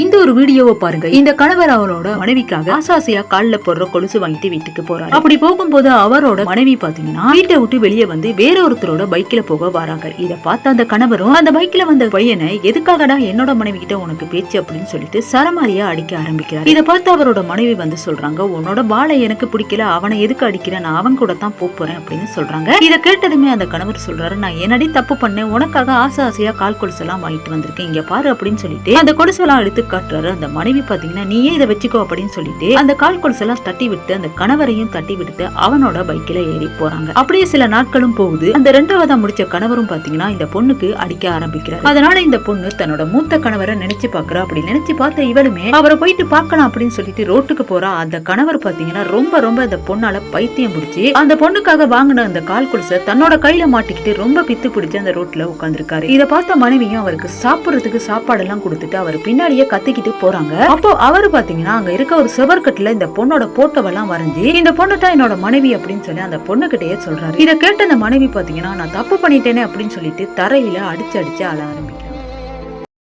இந்த ஒரு வீடியோவை பாருங்க. இந்த கணவர் அவரோட மனைவிக்காக ஆசாசியா கால்ல போடுற கொலுசு வாங்கிட்டு வீட்டுக்கு போறாரு. அப்படி போகும்போது அவரோட மனைவி பாத்தீங்கன்னா வீட்டை விட்டு வெளியே வந்து வேற ஒருத்தரோட பைக்ல போக வராங்க. இத பார்த்த அந்த கணவரும் அந்த பைக்ல வந்த பையனை எதுக்காகடா என்னோட மனைவி கிட்ட உனக்கு பேச்சு? அப்படின்னு சொல்லிட்டு சரமாரியா அடிக்க ஆரம்பிக்கிறார். இத பார்த்து அவரோட மனைவி வந்து சொல்றாங்க உன்னோட பாலை எனக்கு பிடிக்கல அவனை எதுக்கு அடிக்கிற? நான் அவன் கூட தான் போறேன் அப்படின்னு சொல்றாங்க. இத கேட்டதுமே அந்த கணவர் சொல்றாரு நான் என்னடி தப்பு பண்ணேன்? உனக்காக ஆசை ஆசையா கால் கொலுசு எல்லாம் வாங்கிட்டு வந்திருக்கேன். இங்க பாரு அப்படின்னு சொல்லிட்டு அந்த கொலுசு எல்லாம் எடுத்து காட்டுறாரு அந்த மனைவி பாத்தீங்கன்னா நீயே இதை வச்சுக்கோ அப்படின்னு சொல்லிட்டு அந்த கால் கொலுசு எல்லாம் தட்டி விட்டு அந்த கணவரையும் தட்டி விட்டு அவனோட பைக்கில ஏறி போறாங்க. அப்படியே சில நாட்களும் போகுது. அந்த ரெண்டாவதா முடிச்ச கணவரும் பாத்தீங்கன்னா இந்த பொண்ணுக்கு அடிக்க ஆரம்பிக்கிறார். அதனால இந்த பொண்ணு தன்னோட மூத்த கணவரை நினைச்சு பாக்குறா. அப்படி நினைச்சு பார்த்த இவளுமே அவரை போயிட்டு பார்க்கலாம் அப்படின்னு சொல்லிட்டு ரோட்டுக்கு போறா. அந்த கணவர் பாத்தீங்கன்னா ரொம்ப ரொம்ப அந்த பொண்ணால பைத்தியம் பிடிச்சி அந்த பொண்ணுக்காக வாங்கின அந்த கால் கொலுசை தன்னோட கையில மாட்டிக்கிட்டு ரொம்ப பித்து பிடிச்சி அந்த ரோட்ல உட்காந்துருக்காரு இதை பார்த்த மனைவியும் அவருக்கு சாப்பிடுறதுக்கு சாப்பாடு எல்லாம் கொடுத்துட்டு அவர் பின்னாடியே கத்திக்கிட்டு போறாங்க. அப்போ அவரு பாத்தீங்கன்னா அங்க இருக்க ஒரு செவர்கட்டுல இந்த பொண்ணோட போட்டோவெல்லாம் வரைஞ்சி இந்த பொண்ணு தான் என்னோட மனைவி அப்படின்னு சொல்லி அந்த பொண்ணு கிட்டயே சொல்றாரு. இத கேட்ட அந்த மனைவி பாத்தீங்கன்னா நான் தப்பு பண்ணிட்டேனே அப்படின்னு சொல்லிட்டு தரையில அடிச்சு அடிச்சு அழ ஆரம்பிக்கிறேன்